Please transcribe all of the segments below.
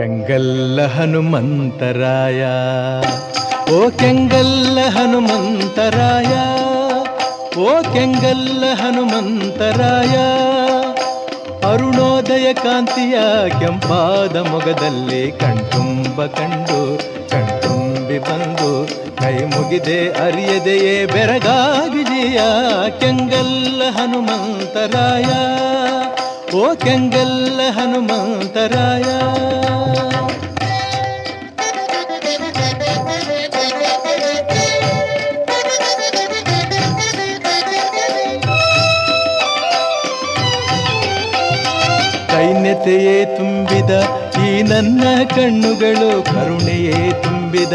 ಕೆಂಗಲ್ಲ ಹನುಮಂತರಾಯ. ಓ ಕೆಂಗಲ್ಲ ಹನುಮಂತರಾಯ, ಓ ಕೆಂಗಲ್ಲ ಹನುಮಂತರಾಯ. ಅರುಣೋದಯ ಕಾಂತಿಯ ಕೆಂಪಾದ ಮೊಗದಲ್ಲಿ ಕಣ್ತುಂಬ ಕಂಡು, ಕಣ್ತುಂಬಿ ಬಂದು, ಕೈ ಮುಗಿದೆ ಅರಿಯದೆಯೇ ಬೆರಗಾಗಿದೆಯ ಕೆಂಗಲ್ಲ ಹನುಮಂತರಾಯ, ಓ ಕೆಂಗಲ್ಲ ಹನುಮಂತರಾಯ. ದೈನ್ಯತೆಯೇ ತುಂಬಿದ ಈ ನನ್ನ ಕಣ್ಣುಗಳು, ಕರುಣೆಯೇ ತುಂಬಿದ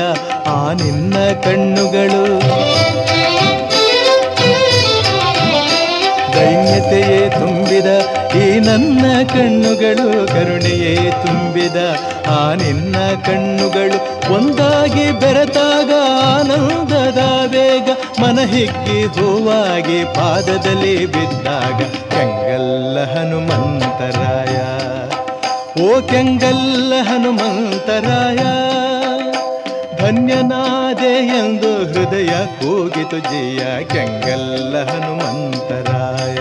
ಆ ನಿನ್ನ ಕಣ್ಣುಗಳು. ದೈನ್ಯತೆಯೇ ತುಂಬಿದ ಈ ನನ್ನ ಕಣ್ಣುಗಳು, ಕರುಣೆಯೇ ತುಂಬಿದ ಆ ನಿನ್ನ ಕಣ್ಣುಗಳು. ಒಂದಾಗಿ ಬೆರೆತಾಗ ಆನಂದದ ಮನ ಹಿಕ್ಕಿ ಹೂವಾಗಿ ಪಾದದಲ್ಲಿ ಬಿದ್ದಾಗ ಕೆಂಗಲ್ಲ ಹನುಮಂತರಾಯ. ಓ ಕೆಂಗಲ್ಲ ಹನುಮಂತರಾಯ, ಧನ್ಯನಾದೆ ಎಂದು ಹೃದಯ ಕೂಗಿತು ಜಯ ಕೆಂಗಲ್ಲ ಹನುಮಂತರಾಯ.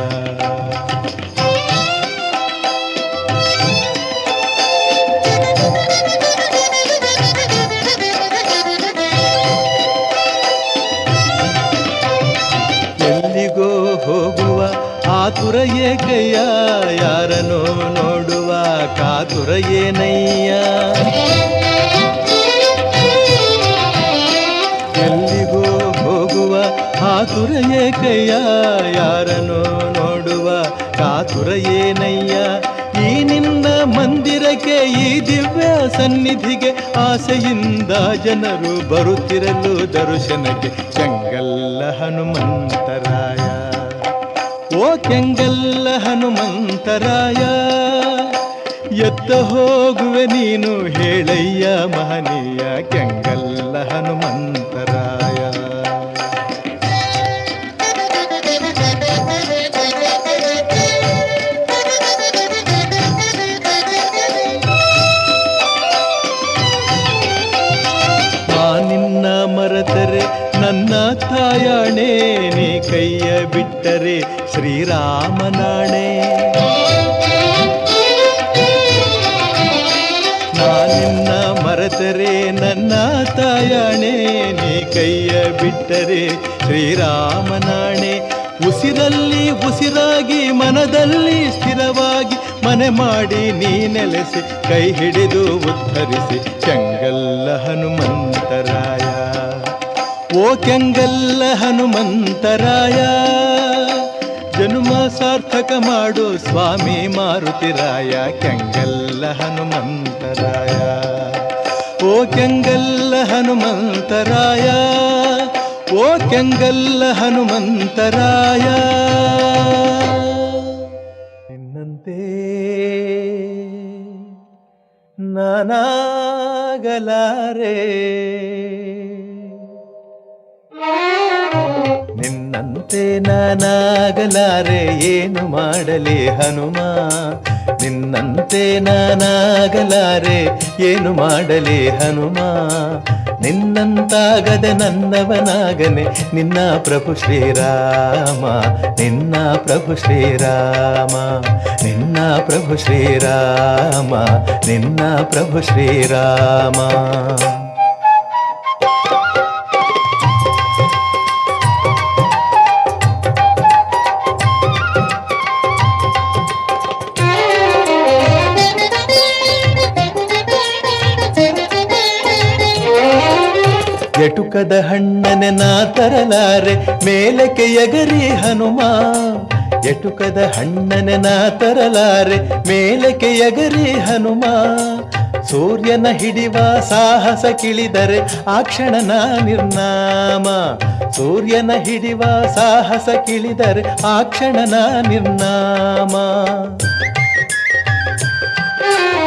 ಮಂದಿರಕ್ಕೆ ಈ ದಿವ್ಯ ಸನ್ನಿಧಿಗೆ ಆಸೆಯಿಂದ ಜನರು ಬರುತ್ತಿರಲು ದರ್ಶನಕ್ಕೆ ಕೆಂಗಲ್ಲ ಹನುಮಂತರಾಯ. ಓ ಕೆಂಗಲ್ಲ ಹನುಮಂತರಾಯ, ಎತ್ತ ಹೋಗುವೆ ನೀನು ಹೇಳಯ್ಯ ಮಹನೀಯ ಕೆಂಗಲ್ಲ ಹನುಮಂತರಾಯ. ಬಿಟ್ಟರೆ ಶ್ರೀರಾಮನಾಣೆ. ನಾನಿನ್ನ ಮರೆತರೆ, ನನ್ನ ತಾಯಣೆ. ನೀ ಕೈಯ ಬಿಟ್ಟರೆ, ಶ್ರೀರಾಮನಾಣೆ. ಉಸಿರಲ್ಲಿ ಉಸಿರಾಗಿ, ಮನದಲ್ಲಿ ಸ್ಥಿರವಾಗಿ, ಮನೆ ಮಾಡಿ ನೀ ನೆಲೆಸಿ, ಕೈ ಹಿಡಿದು ಉತ್ತರಿಸಿ, ಕೆಂಗಲ್ಲ ಹನುಮಂತರಾಯ. ಓ ಕೆಂಗಲ್ಲ ಹನುಮಂತರಾಯ. ಜನುಮ ಸಾರ್ಥಕ ಮಾಡು ಸ್ವಾಮಿ ಮಾರುತಿರಾಯ, ಕೆಂಗಲ್ಲ ಹನುಮಂತರಾಯ. ಓ ಕೆಂಗಲ್ಲ ಹನುಮಂತರಾಯ, ಓ ಕೆಂಗಲ್ಲ ಹನುಮಂತರಾಯ. ನಿನ್ನಂತೆ ನಾನಾಗಲಾರೆ. ನಿನ್ನಂತೆ ನಾನಾಗಲಾರೆ, ಏನು ಮಾಡಲಿ ಹನುಮ? ನಿನ್ನಂತೆ ನಾನಾಗಲಾರೆ, ಏನು ಮಾಡಲಿ ಹನುಮ? ನಿನ್ನಂತಾಗದೆ ನನ್ನವನಾಗನೆ, ನಿನ್ನ ಪ್ರಭು ಶ್ರೀರಾಮ, ನಿನ್ನ ಪ್ರಭು ಶ್ರೀರಾಮ, ನಿನ್ನ ಪ್ರಭು ಶ್ರೀರಾಮ, ನಿನ್ನ ಪ್ರಭು ಶ್ರೀರಾಮ. ಎಟುಕದ ಹಣ್ಣನೆ ನಾ ತರಲಾರೆ, ಮೇಲಕ್ಕೆ ಎಗರಿ ಹನುಮ. ಎಟುಕದ ಹಣ್ಣನೆ ನಾ ತರಲಾರೆ, ಮೇಲಕ್ಕೆ ಎಗರಿ ಹನುಮ. ಸೂರ್ಯನ ಹಿಡಿವ ಸಾಹಸ ಕಿಳಿದರೆ ಆ ಕ್ಷಣನ ನಿರ್ನಾಮ. ಸೂರ್ಯನ ಹಿಡಿವ ಸಾಹಸ ಕಿಳಿದರೆ ಆ ಕ್ಷಣನ ನಿರ್ನಾಮ.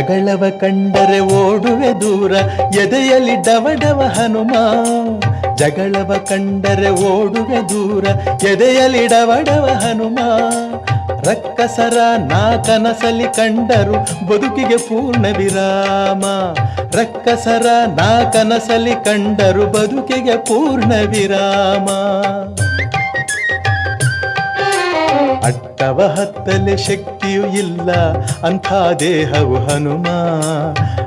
ಜಗಳವ ಕಂಡರೆ ಓಡುವೆ ದೂರ, ಎದೆಯಲ್ಲಿ ಡವಡವ ಹನುಮ. ಜಗಳವ ಕಂಡರೆ ಓಡುವೆ ದೂರ, ಎದೆಯಲ್ಲಿ ಡವಡವ ಹನುಮ. ರಕ್ಕಸರ ನಾ ಕನಸಲಿ ಕಂಡರು ಬದುಕಿಗೆ ಪೂರ್ಣ ವಿರಾಮ. ರಕ್ಕಸರ ನಾ ಕನಸಲಿ ಕಂಡರು ಬದುಕಿಗೆ ಪೂರ್ಣ ವಿರಾಮ. ಅಟ್ಟವ ಹತ್ತಲೆ ಶಕ್ತಿಯು ಇಲ್ಲ, ಅಂಥ ದೇಹವು ಹನುಮ.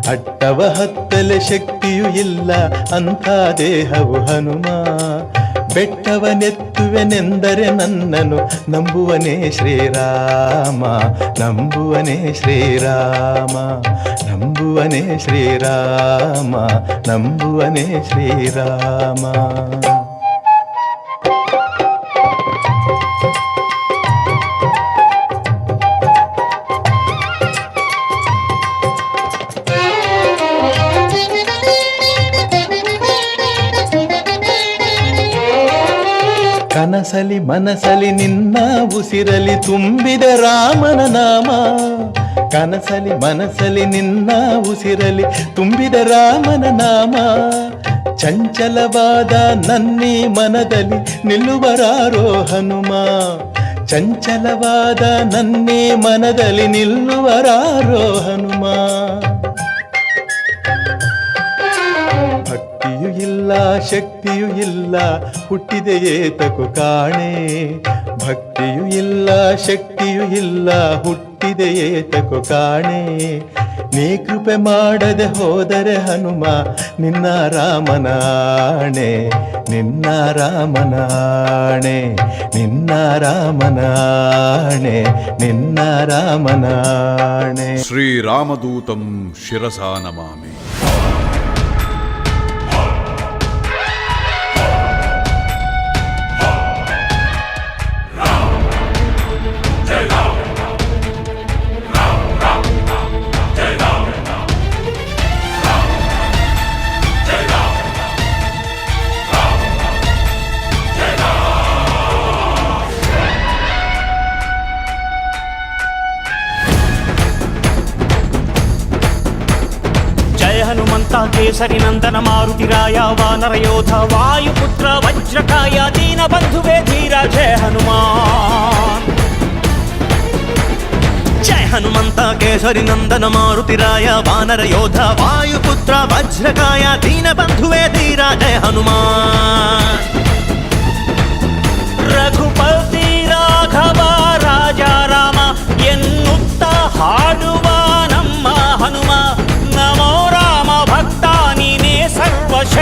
ಅಟ್ಟವ ಹತ್ತಲೆ ಶಕ್ತಿಯು ಇಲ್ಲ, ಅಂಥ ದೇಹವು ಹನುಮ. ಬೆಟ್ಟವನೆತ್ತುವೆನೆಂದರೆ ನನ್ನನು ನಂಬುವನೇ ಶ್ರೀರಾಮ ನಂಬುವನೇ ಶ್ರೀರಾಮ ನಂಬುವನೇ ಶ್ರೀರಾಮ ನಂಬುವನೇ ಶ್ರೀರಾಮ. ಕನಸಲಿ ಮನಸಲಿ ನಿನ್ನ ಉಸಿರಲಿ ತುಂಬಿದ ರಾಮನ ನಾಮ. ಕನಸಲಿ ಮನಸಲಿ ನಿನ್ನ ಉಸಿರಲಿ ತುಂಬಿದ ರಾಮನ ನಾಮ. ಚಂಚಲವಾದ ನನ್ನಿ ಮನದಲ್ಲಿ ನಿಲ್ಲುವರಾರೋ ಹನುಮ. ಚಂಚಲವಾದ ನನ್ನಿ ಮನದಲ್ಲಿ ನಿಲ್ಲುವರಾರೋ ಹನುಮ. ಇಲ್ಲ, ಶಕ್ತಿಯು ಇಲ್ಲ ಹುಟ್ಟಿದೆಯೇ ತಕು ಕಾಣೆ. ಭಕ್ತಿಯು ಇಲ್ಲ, ಶಕ್ತಿಯು ಇಲ್ಲ ಹುಟ್ಟಿದೆಯೇ ತಕು ಕಾಣೆ. ನೀ ಕೃಪೆ ಮಾಡದೆ ಹೋದರೆ ಹನುಮ, ನಿನ್ನ ರಾಮನಾಣೆ ನಿನ್ನ ರಾಮನಾಣೆ ನಿನ್ನ ರಾಮನಾಣೆ ನಿನ್ನ ರಾಮನಾಣೆ. ಶ್ರೀರಾಮದೂತಂ ಶಿರಸಾ ನಮಾಮಿ. కేసరినందన మారుతిరాయ వానరయోధ వాయుపుత్ర వజ్రకాయ దీన బంధువే ధీర జయ హనుమా జయ హనుమంత కేసరి నందన మారుతిరాయ వానర యోధ వాయుపుత్ర వజ్రకాయ దీన బంధువే ధీర జయ హనుమా రఘుపతి రాఘవా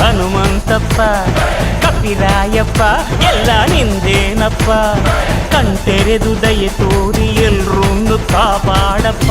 ಹನುಮಂತಪ್ಪ ಕಪಿ ಕಪಿರಾಯಪ್ಪ ಎಲ್ಲ ನಿಂದೇನಪ್ಪ ಕಣ್ತೆರೆದು ದಯೆ ತೋರಿ ಎಲ್ರೊಂದು ಕಾಪಾಡಪ್ಪ.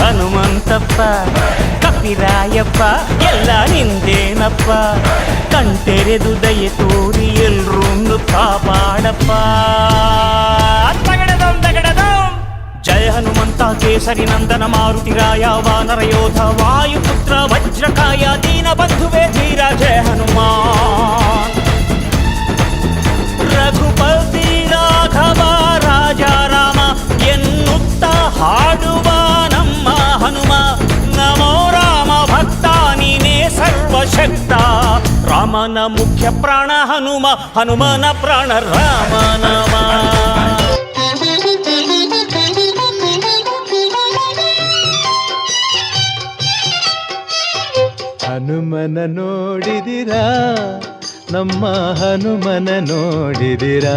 ಹನುಮಂತಪ್ಪ ಕಪಿರಾಯಪ್ಪ ಎಲ್ಲ ನಿಂದೇನಪ್ಪ ಕಣ್ತೆರೆದು ದಯೆ ತೋರಿ ಎಲ್ರೊಂದು ಕಾಪಾಡಪ್ಪ ತಗಡದಂ ತಗಡದಂ ಜಯ ಹನುಮಂತ ಕೇಸರಿ ನಂದನ ಮಾರುತಿರಾಯ ವಾನರ ಯೋಧ ವಾಯುಪುತ್ರ ವಜ್ರಕಾಯ ದೀನ ಬಂಧುವೇ ಧೀರ ಜಯ ಹನುಮಾನ್ ರಘುಪತಿ ರಾಘವ ರಾಜ ರಾಮ ಎನ್ನುತ್ತ ಹಾಡುವ ನಮ್ಮ ಹನುಮ, ನಮೋ ರಾಮ ಭಕ್ತ ನೀನೇ ಸರ್ವಶಕ್ತ. ರಾಮನ ಮುಖ್ಯ ಪ್ರಾಣ ಹನುಮ, ಹನುಮನ ಪ್ರಾಣ ರಾಮನವ ಹನುಮನ ನೋಡಿದಿರಾ, ನಮ್ಮ ಹನುಮನ ನೋಡಿದಿರಾ.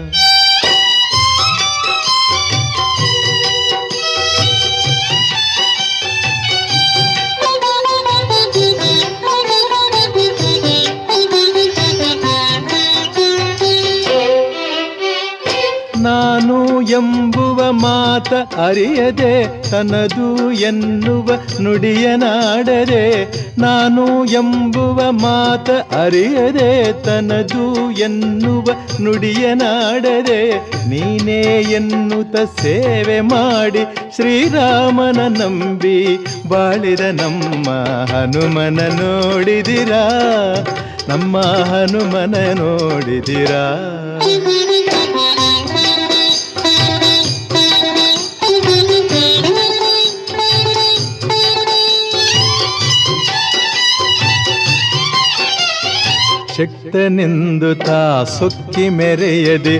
ಮಾತ ಅರಿಯದೆ ತನದು ಎನ್ನುವ ನುಡಿಯನಾಡದೆ ನಾನು ಎಂಬುವ ಮಾತ ಅರಿಯದೆ ತನದು ಎನ್ನುವ ನುಡಿಯನಾಡದೆ ನೀನೇ ಎನ್ನುತ್ತ ಸೇವೆ ಮಾಡಿ ಶ್ರೀರಾಮನ ನಂಬಿ ಬಾಳಿದ ನಮ್ಮ ಹನುಮನ ನೋಡಿದಿರಾ, ನಮ್ಮ ಹನುಮನ ನೋಡಿದಿರಾ. ಶಕ್ತನೆಂದು ತಾ ಸೊಕ್ಕಿ ಮೆರೆಯದೆ,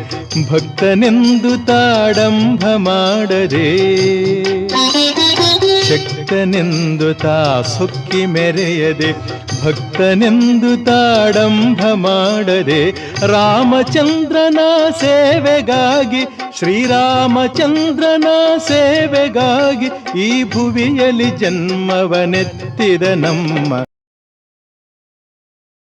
ಭಕ್ತನೆಂದು ತಾಡಂಭ ಮಾಡದೆ. ಶಕ್ತನೆಂದು ತಾ ಸೊಕ್ಕಿ ಮೆರೆಯದೆ, ಭಕ್ತನೆಂದು ತಾಡಂಭ ಮಾಡದೆ. ರಾಮಚಂದ್ರನ ಸೇವೆಗಾಗಿ, ಶ್ರೀರಾಮಚಂದ್ರನ ಸೇವೆಗಾಗಿ ಈ ಭುವಿಯಲ್ಲಿ ಜನ್ಮವನೆತ್ತಿದ ನಮ್ಮ